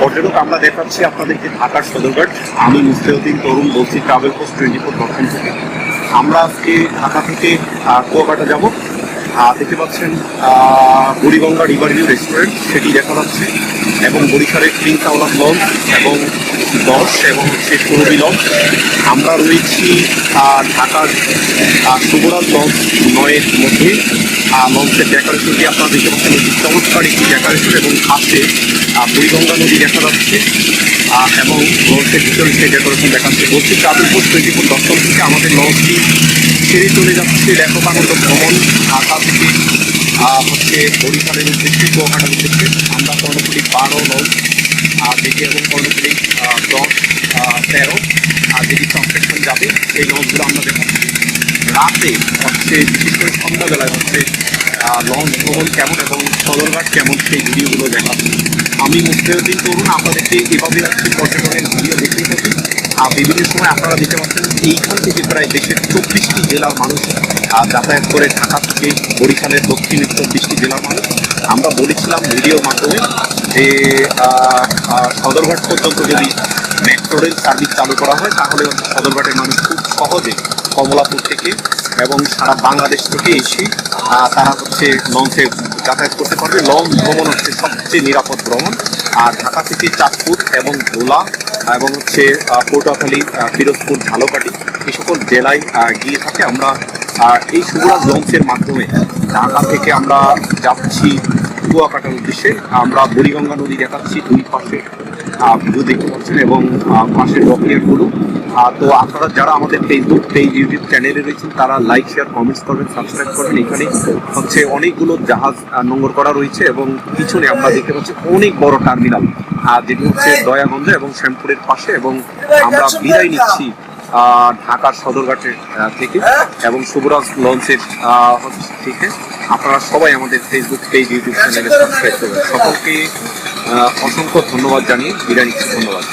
পর্যটক আমরা দেখাচ্ছি আপনাদেরকে ঢাকার সদরঘাট। আমি মুস্তাউদ্দিন তরুণ বলছি, travel post twenty four dot থেকে। আমরা আজকে ঢাকা থেকে কুয়াকাটা যাব। দেখতে পাচ্ছেন বুড়িগঙ্গা রিভার ভিউ রেস্টুরেন্ট, সেটি দেখা যাচ্ছে। এবং বরিশালের ক্লিন আওলাদ লঞ্চ এবং দশ এবং হচ্ছে সুরভি লঞ্চ আমরা রয়েছি ঢাকার শুভরাজ লঞ্চ নয়ের মধ্যে। লঞ্চের ডেকোরেশনটি আপনারা দেখতে পাচ্ছেন চমৎকার একটি ডেকোরেশন এবং আহ, বুড়িগঙ্গা নদী দেখা যাচ্ছে। এবং লঞ্চের ভিতরে সেই ডেকোরেশন দেখাচ্ছে। বলছি ট্রাভেল পোস্ট টোয়েন্টি ফোর দশম থেকে আমাদের লঞ্চটি ছেড়ে চলে যাচ্ছে লেখকানন্দ ভ্রমণ ঢাকা থেকে হচ্ছে বরিশালের উদ্দেশ্যে কুয়াকাটার উদ্দেশ্যে। আমরা কর্ণপুরি বারো লঞ্চ আর যেটি এবং কর্ণপুরি আহ, দশ আহ, তেরো আর যেটি যাবে সেই লঞ্চগুলো আমরা দেখাচ্ছি রাতে হচ্ছে, বিশেষ করে সন্ধ্যাবেলায় হচ্ছে লঞ্চ ভ্রমণ কেমন এবং সদরঘাট কেমন সেই ভিডিওগুলো দেখাচ্ছি আমি মুস্তাউদ্দিন তরুণ আপনাদেরকে এভাবে হচ্ছে পর্যটনের ভিডিও দেখতে থাকি আর বিভিন্ন সময় আপনারা দেখতে পাচ্ছেন এইখান থেকে প্রায় দেশের চব্বিশটি জেলার মানুষ যাতায়াত করে ঢাকা থেকে বরিশালের দক্ষিণের চব্বিশটি জেলার মানুষ। আমরা বলেছিলাম ভিডিওর মাধ্যমে যে সদরঘাট পর্যন্ত যদি মেট্রো রেল সার্ভিস চালু করা হয় তাহলে সদরঘাটের মানুষ খুব সহজে কমলাপুর থেকে এবং সারা বাংলাদেশ থেকে এসে তারা হচ্ছে লঞ্চে যাতায়াত করতে পারবে। লঞ্চ ভ্রমণ হচ্ছে সবচেয়ে নিরাপদ ভ্রমণ। আর ঢাকা থেকে চাঁদপুর এবং ভোলা এবং হচ্ছে পটুয়াখালী আহ, পিরোজপুর ঝালকাঠি এই সকল জেলায় গিয়ে থাকে। আমরা এই শুভরাজ লঞ্চের মাধ্যমে ঢাকা থেকে আমরা যাচ্ছি কুয়াকাটার উদ্দেশ্যে আমরা বুড়িগঙ্গা নদী দেখাচ্ছি দুই পাশে ভিউ দেখতে পাচ্ছেন এবং পাশের রকেটগুলো তো আপনারা যারা আমাদের ফেসবুক পেজ ইউটিউব চ্যানেলে রয়েছেন, তারা লাইক শেয়ার কমেন্টস করবেন সাবস্ক্রাইব করবেন। এখানে হচ্ছে অনেকগুলো জাহাজ নোঙর করা রয়েছে এবং পিছনে আমরা দেখতে পাচ্ছি অনেক বড় টার্মিনাল যেটি হচ্ছে দয়াগঞ্জ এবং শ্যামপুরের পাশে এবং আমরা বিদায় নিচ্ছি। ঢাকার সদরঘাটের থেকে এবং শুভরাজ লঞ্চের থেকে আপনারা সবাই আমাদের ফেসবুক পেজ ইউটিউব চ্যানেলে সাবস্ক্রাইব করবেন। সকলকে অসংখ্য ধন্যবাদ জানিয়ে বিদায় নিচ্ছি। ধন্যবাদ।